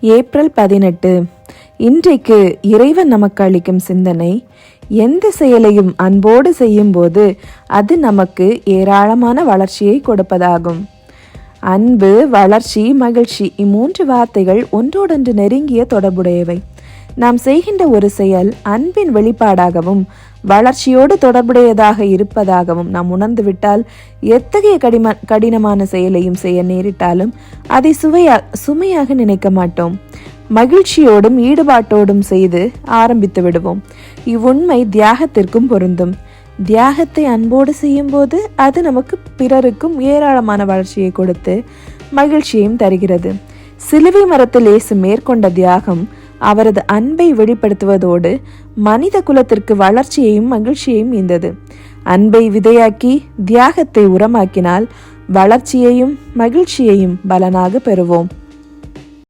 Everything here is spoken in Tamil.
ஏப்ரல் பதினெட்டு. இன்றைக்கு இறைவன் நமக்கு அளிக்கும் சிந்தனை எந்த செயலையும் அன்போடு செய்யும்போது அது நமக்கு ஏராளமான வளர்ச்சியை கொடுப்பதாகும். அன்பு வளர்ச்சி மகிழ்ச்சி இம்மூன்று வார்த்தைகள் ஒன்றோடொன்று நெருங்கிய தொடர்புடையவை. நாம் செய்கின்ற ஒரு செயல் அன்பின் வெளிப்பாடாகவும் வளர்ச்சியோடு தொடர்புடையதாக இருப்பதாகவும் நாம் உணர்ந்துவிட்டால் எத்தகைய கடிம கடினமான செயலையும் செய்ய நேரிட்டாலும் அதை சுவையா சுமையாக நினைக்க மாட்டோம். மகிழ்ச்சியோடும் ஈடுபாட்டோடும் செய்து ஆரம்பித்து விடுவோம். இவ்வுண்மை தியாகத்திற்கும் பொருந்தும். தியாகத்தை அன்போடு செய்யும்போது அது நமக்கு பிறருக்கும் ஏராளமான வளர்ச்சியை கொடுத்து மகிழ்ச்சியையும் தருகிறது. சிலுவை மரத்தில் இயேசு மேற்கொண்ட தியாகம் அவரது அன்பை வெளிப்படுத்துவதோடு மனித குலத்திற்கு வளர்ச்சியையும் மகிழ்ச்சியையும் ஈந்தது அன்பை விதையாக்கி தியாகத்தை உரமாக்கினால் வளர்ச்சியையும் மகிழ்ச்சியையும் பலனாக பெறுவோம்.